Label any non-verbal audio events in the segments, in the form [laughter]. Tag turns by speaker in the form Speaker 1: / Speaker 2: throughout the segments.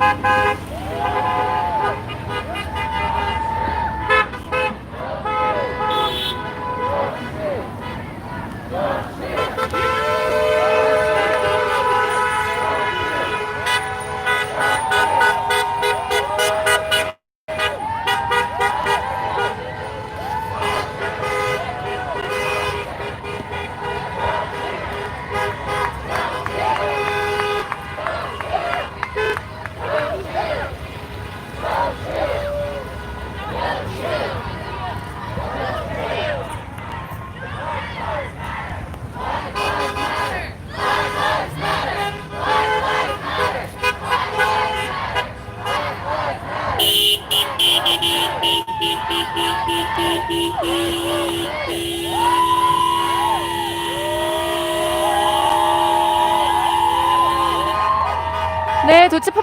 Speaker 1: Thank you.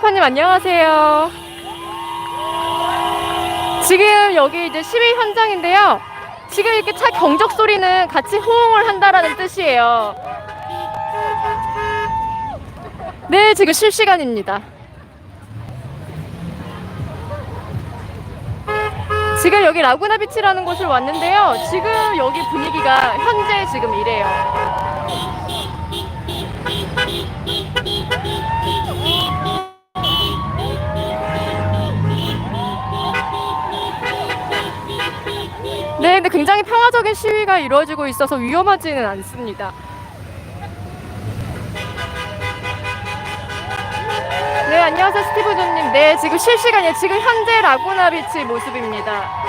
Speaker 1: 네, 도치파파님 안녕하세요. 지금 여기 이제 시위 현장인데요. 지금 이렇게 차 경적 소리는 같이 호응을 한다라는 뜻이에요. 네, 지금 실시간입니다. 지금 여기 라구나 비치라는 곳을 왔는데요. 지금 여기 분위기가 현재 지금 이래요. 네, 근데 굉장히 평화적인 시위가 이루어지고 있어서 위험하지는 않습니다. 네, 안녕하세요, 스티브 존님. 네, 지금 실시간이에요. 지금 현재 라구나 비치 모습입니다.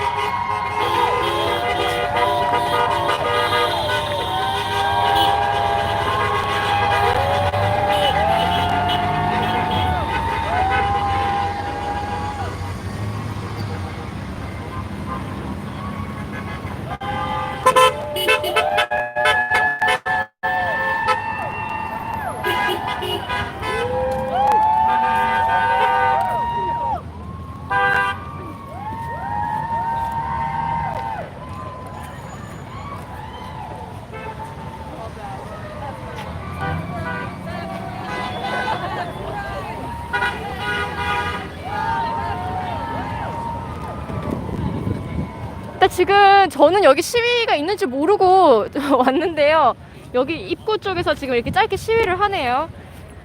Speaker 1: 지금 저는 여기 시위가 있는지 모르고 [laughs] 왔는데요. 여기 입구 쪽에서 지금 이렇게 짧게 시위를 하네요.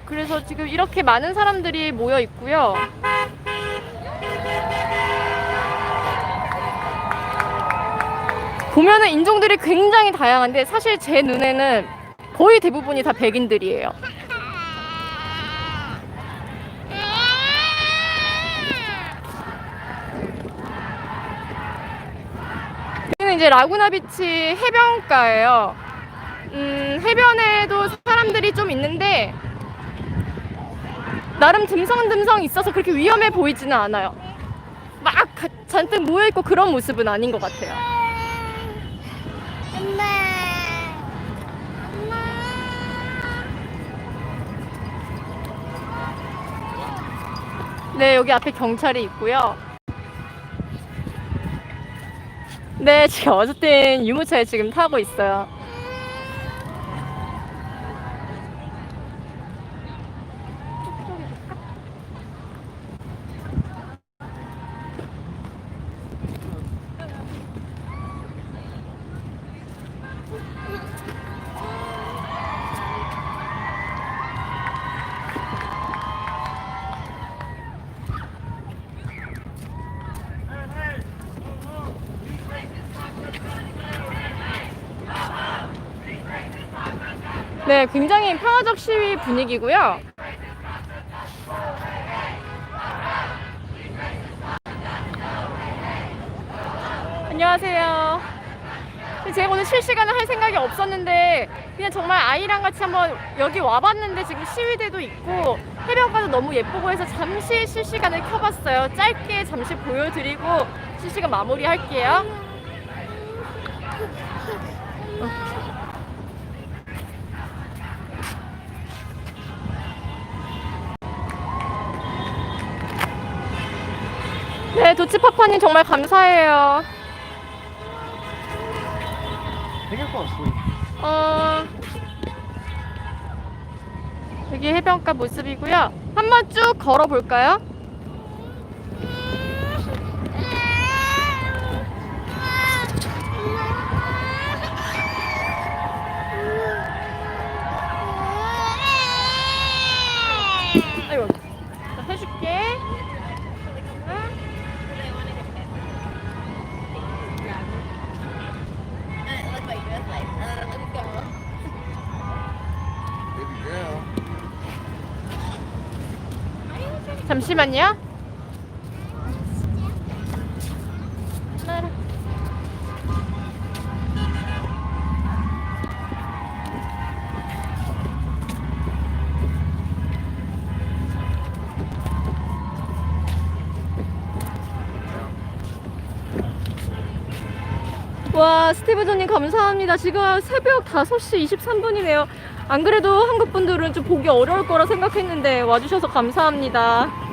Speaker 1: 그래서 지금 이렇게 많은 사람들이 모여 있고요. 보면은 인종들이 굉장히 다양한데 사실 제 눈에는 거의 대부분이 다 백인들이에요. 여기는 이제 라구나 비치 해변가예요. 음, 해변에도 사람들이 좀 있는데 나름 듬성듬성 있어서 그렇게 위험해 보이지는 않아요. 막 가- 잔뜩 모여 있고 그런 모습은 아닌 것 같아요.
Speaker 2: 엄마. 엄마.
Speaker 1: 네, 여기 앞에 경찰이 있고요. 네, 지금 어쨌든 유모차에 지금 타고 있어요. 네, 굉장히 평화적 시위 분위기고요. 안녕하세요. 제가 오늘 실시간을 할 생각이 없었는데 그냥 정말 아이랑 같이 한번 여기 와봤는데 지금 시위대도 있고 해변가도 너무 예쁘고 해서 잠시 실시간을 켜봤어요. 짧게 잠시 보여드리고 실시간 마무리할게요. 네, 도치파파님 정말 감사해요.
Speaker 3: 어,
Speaker 1: 여기 해변가 모습이고요. 한번 쭉 걸어볼까요? 아이고, 자, 해줄게. 응?
Speaker 3: Baby girl.
Speaker 1: 잠시만요. 와, 스티브전님 감사합니다. 지금 새벽 5시 23분이네요. 안 그래도 한국 분들은 좀 보기 어려울 거라 생각했는데 와주셔서 감사합니다.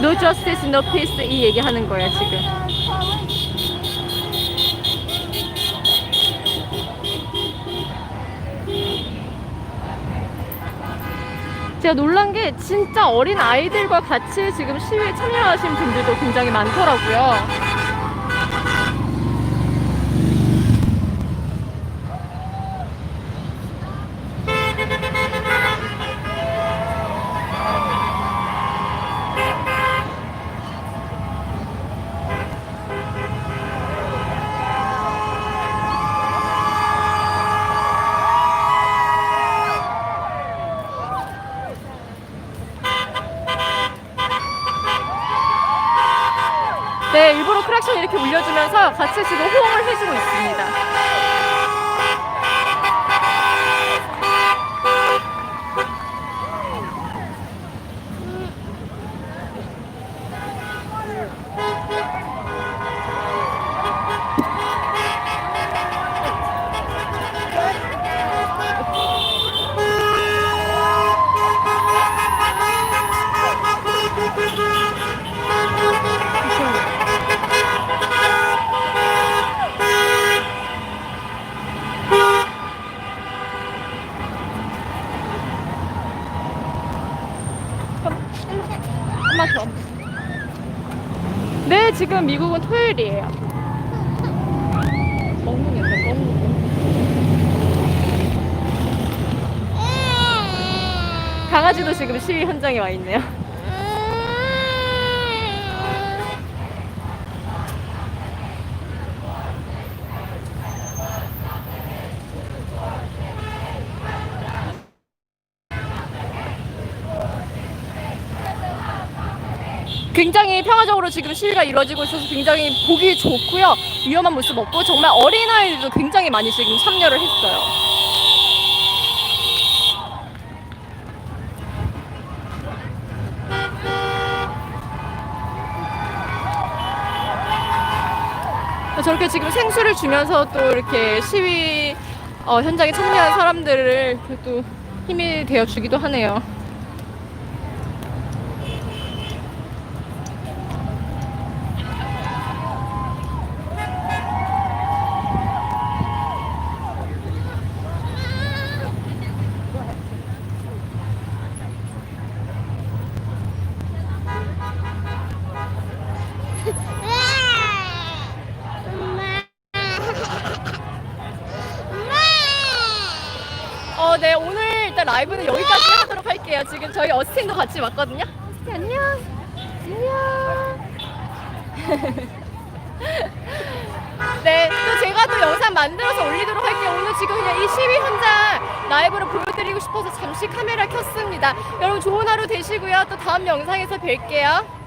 Speaker 2: No justice, no peace.
Speaker 1: 이 얘기하는 거야 지금. 제가 놀란 게 진짜 어린 아이들과 같이 지금 시위에 참여하신 분들도 굉장히 많더라고요. 네, 일부러 크락션 이렇게 울려주면서 같이 지금 호응을 해주고 있습니다. 한번 더. 네, 지금 미국은 토요일이에요. 멍멍이었다, 멍멍. 강아지도 지금 시위 현장에 와 있네요. 굉장히 평화적으로 지금 시위가 이루어지고 있어서 굉장히 보기 좋고요. 위험한 모습 없고 정말 어린아이들도 굉장히 많이 지금 참여를 했어요. 저렇게 지금 생수를 주면서 또 이렇게 시위 어, 현장에 참여한 사람들을 또 힘이 되어 주기도 하네요. 어, 네, 일단 라이브는 여기까지 하도록 할게요. 지금 저희 어스틴도 같이 왔거든요. 어스틴 안녕. 안녕. [laughs] 네, 또 제가 또 영상 만들어서 올리도록 할게요. 오늘 지금 그냥 이 시위 현장 라이브로 보여드리고 싶어서 잠시 카메라 켰습니다. 여러분 좋은 하루 되시고요. 또 다음 영상에서 뵐게요.